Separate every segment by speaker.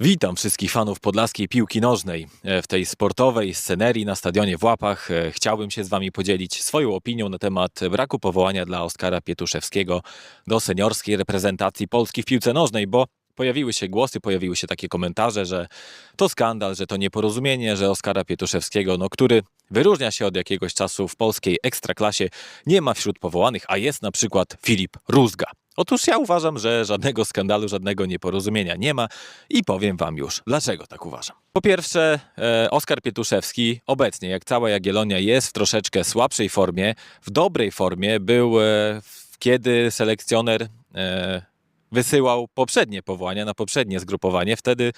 Speaker 1: Witam wszystkich fanów podlaskiej piłki nożnej. E, W tej sportowej scenerii na stadionie w Łapach e, chciałbym się z Wami podzielić swoją opinią na temat braku powołania dla Oskara Pietuszewskiego do seniorskiej reprezentacji Polski w piłce nożnej, bo pojawiły się głosy, pojawiły się takie komentarze, że to skandal, że to nieporozumienie, że Oskara Pietuszewskiego, no, który wyróżnia się od jakiegoś czasu w polskiej ekstraklasie, nie ma wśród powołanych, a jest na przykład Filip Rózga. Otóż ja uważam, że żadnego skandalu, żadnego nieporozumienia nie ma i powiem wam już, dlaczego tak uważam. Po pierwsze, e, Oskar Pietuszewski obecnie, jak cała Jagiellonia, jest w troszeczkę słabszej formie. W dobrej formie był, e, kiedy selekcjoner e, wysyłał poprzednie powołania na poprzednie zgrupowanie. Wtedy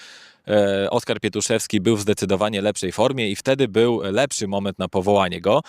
Speaker 1: Oskar Pietuszewski był w zdecydowanie lepszej formie i wtedy był lepszy moment na powołanie go.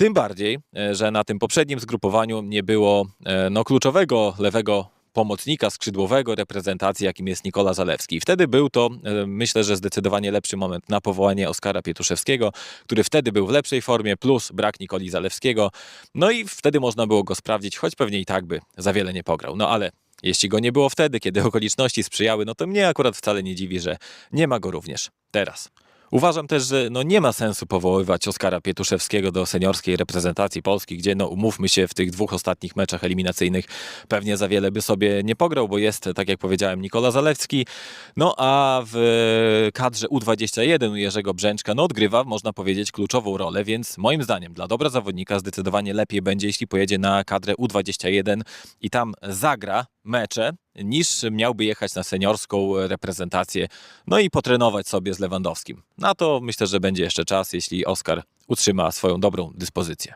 Speaker 1: Tym bardziej, e, że na tym poprzednim zgrupowaniu nie było e, no, kluczowego lewego pomocnika skrzydłowego reprezentacji, jakim jest Nikola Zalewski. I wtedy był to, e, myślę, że zdecydowanie lepszy moment na powołanie Oskara Pietuszewskiego, który wtedy był w lepszej formie, plus brak Nikoli Zalewskiego. No i wtedy można było go sprawdzić, choć pewnie i tak by za wiele nie pograł. No ale jeśli go nie było wtedy, kiedy okoliczności sprzyjały, no to mnie akurat wcale nie dziwi, że nie ma go również teraz. Uważam też, że no nie ma sensu powoływać Oskara Pietuszewskiego do seniorskiej reprezentacji Polski, gdzie, no umówmy się, w tych dwóch ostatnich meczach eliminacyjnych pewnie za wiele by sobie nie pograł, bo jest, tak jak powiedziałem, Nikola Zalewski. No a w kadrze U21 u Jerzego Brzęczka no odgrywa, można powiedzieć, kluczową rolę, więc moim zdaniem dla dobra zawodnika zdecydowanie lepiej będzie, jeśli pojedzie na kadrę U21 i tam zagra mecze, niż miałby jechać na seniorską reprezentację, no i potrenować sobie z Lewandowskim. Na to myślę, że będzie jeszcze czas, jeśli Oskar utrzyma swoją dobrą dyspozycję.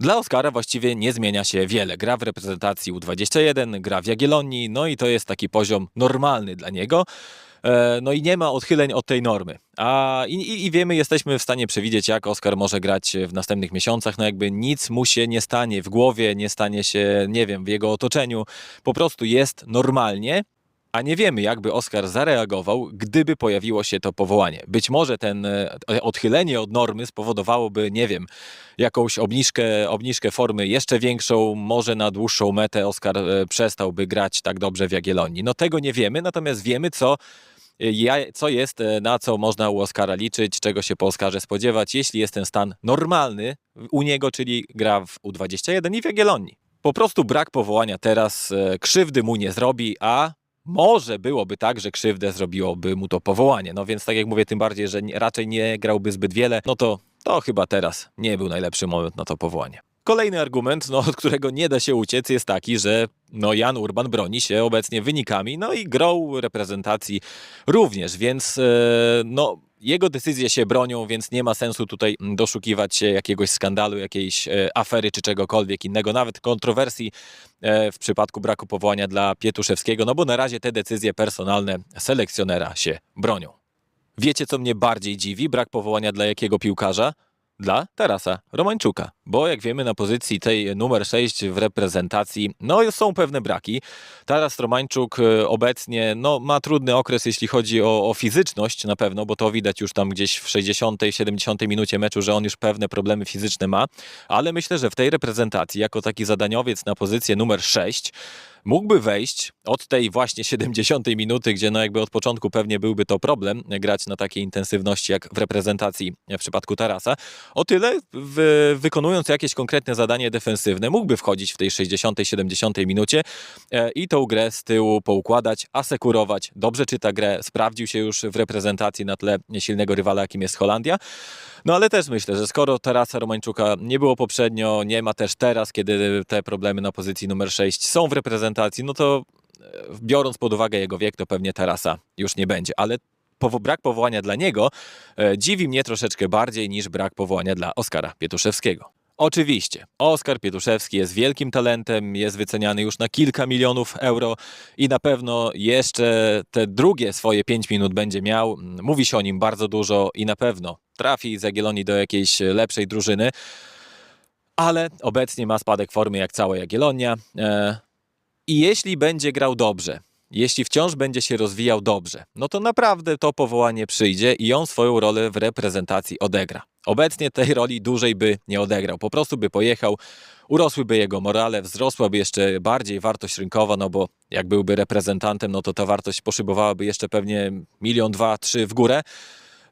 Speaker 1: Dla Oskara właściwie nie zmienia się wiele. Gra w reprezentacji U21, gra w Jagiellonii, no i to jest taki poziom normalny dla niego. E, No i nie ma odchyleń od tej normy. A i, i- wiemy, jesteśmy w stanie przewidzieć, jak Oskar może grać w następnych miesiącach. No jakby nic mu się nie stanie w głowie, nie stanie się, nie wiem, w jego otoczeniu. Po prostu jest normalnie. A nie wiemy, jakby Oskar zareagował, gdyby pojawiło się to powołanie. Być może ten e, odchylenie od normy spowodowałoby, nie wiem, jakąś obniżkę, obniżkę formy jeszcze większą, może na dłuższą metę Oskar e, przestałby grać tak dobrze w Jagiellonii. No tego nie wiemy, natomiast wiemy, co, e, co jest, e, na co można u Oskara liczyć, czego się po Oskarze spodziewać, jeśli jest ten stan normalny u niego, czyli gra w U21 i w Jagiellonii. Po prostu brak powołania teraz e, krzywdy mu nie zrobi, a może byłoby tak, że krzywdę zrobiłoby mu to powołanie. No więc tak jak mówię, tym bardziej, że raczej nie grałby zbyt wiele, no to, to chyba teraz nie był najlepszy moment na to powołanie. Kolejny argument, no, od którego nie da się uciec, jest taki, że no, Jan Urban broni się obecnie wynikami, no i grą reprezentacji również, więc e, no, jego decyzje się bronią, więc nie ma sensu tutaj mm, doszukiwać się jakiegoś skandalu, jakiejś e, afery czy czegokolwiek innego, nawet kontrowersji e, w przypadku braku powołania dla Pietuszewskiego, no bo na razie te decyzje personalne selekcjonera się bronią. Wiecie, co mnie bardziej dziwi? Brak powołania dla jakiego piłkarza? Dla Tarasa Romańczuka. Bo jak wiemy, na pozycji tej numer 6 w reprezentacji, no są pewne braki. Taras Romańczuk e, obecnie no, ma trudny okres, jeśli chodzi o, o fizyczność na pewno, bo to widać już tam gdzieś w 60, 70 minucie meczu, że on już pewne problemy fizyczne ma. Ale myślę, że w tej reprezentacji, jako taki zadaniowiec na pozycję numer 6, mógłby wejść od tej właśnie 70 minuty, gdzie no jakby od początku pewnie byłby to problem grać na takiej intensywności jak w reprezentacji w przypadku Tarasa. O tyle w, wykonując jakieś konkretne zadanie defensywne mógłby wchodzić w tej 60-70 minucie e, i tą grę z tyłu poukładać, asekurować. Dobrze czyta grę, sprawdził się już w reprezentacji na tle silnego rywala, jakim jest Holandia. No ale też myślę, że skoro Tarasa Romańczuka nie było poprzednio, nie ma też teraz, kiedy te problemy na pozycji numer 6 są w reprezentacji, no to e, biorąc pod uwagę jego wiek, to pewnie Tarasa już nie będzie. Ale brak powołania dla niego e, dziwi mnie troszeczkę bardziej niż brak powołania dla Oskara Pietuszewskiego. Oczywiście, Oskar Pietuszewski jest wielkim talentem, jest wyceniany już na kilka milionów euro i na pewno jeszcze te drugie swoje 5 minut będzie miał. Mówi się o nim bardzo dużo i na pewno trafi z Jagiellonii do jakiejś lepszej drużyny, ale obecnie ma spadek formy jak cała Jagiellonia. E, I jeśli będzie grał dobrze, jeśli wciąż będzie się rozwijał dobrze, no to naprawdę to powołanie przyjdzie i on swoją rolę w reprezentacji odegra. Obecnie tej roli dłużej by nie odegrał, po prostu by pojechał, urosłyby jego morale, wzrosłaby jeszcze bardziej wartość rynkowa, no bo jak byłby reprezentantem, no to ta wartość poszybowałaby jeszcze pewnie milion, dwa, trzy w górę.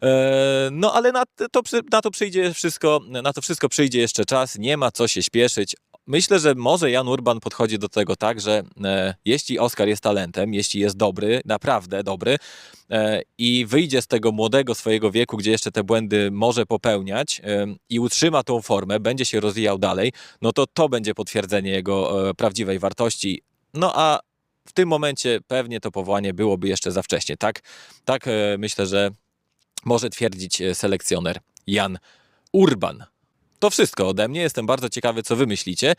Speaker 1: E, No ale na to, na to przyjdzie wszystko, na to wszystko przyjdzie jeszcze czas, nie ma co się śpieszyć. Myślę, że może Jan Urban podchodzi do tego tak, że e, jeśli Oskar jest talentem, jeśli jest dobry, naprawdę dobry e, i wyjdzie z tego młodego swojego wieku, gdzie jeszcze te błędy może popełniać e, i utrzyma tą formę, będzie się rozwijał dalej, no to to będzie potwierdzenie jego e, prawdziwej wartości. No a w tym momencie pewnie to powołanie byłoby jeszcze za wcześnie, tak? Tak e, myślę, że może twierdzić e, selekcjoner Jan Urban. To wszystko ode mnie. Jestem bardzo ciekawy, co wy myślicie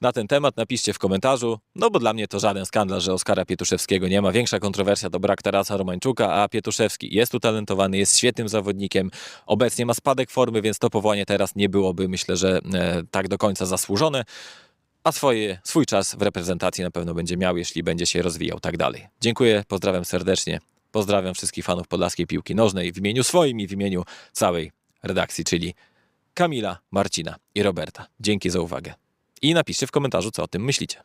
Speaker 1: na ten temat. Napiszcie w komentarzu, no bo dla mnie to żaden skandal, że Oskara Pietuszewskiego nie ma. Większa kontrowersja to brak Tarasa Romańczuka, a Pietuszewski jest utalentowany, jest świetnym zawodnikiem. Obecnie ma spadek formy, więc to powołanie teraz nie byłoby, myślę, że e, tak do końca zasłużone. A swoje, swój czas w reprezentacji na pewno będzie miał, jeśli będzie się rozwijał tak dalej. Dziękuję, pozdrawiam serdecznie. Pozdrawiam wszystkich fanów podlaskiej piłki nożnej w imieniu swoim i w imieniu całej redakcji, czyli Kamila, Marcina i Roberta. Dzięki za uwagę. I napiszcie w komentarzu, co o tym myślicie.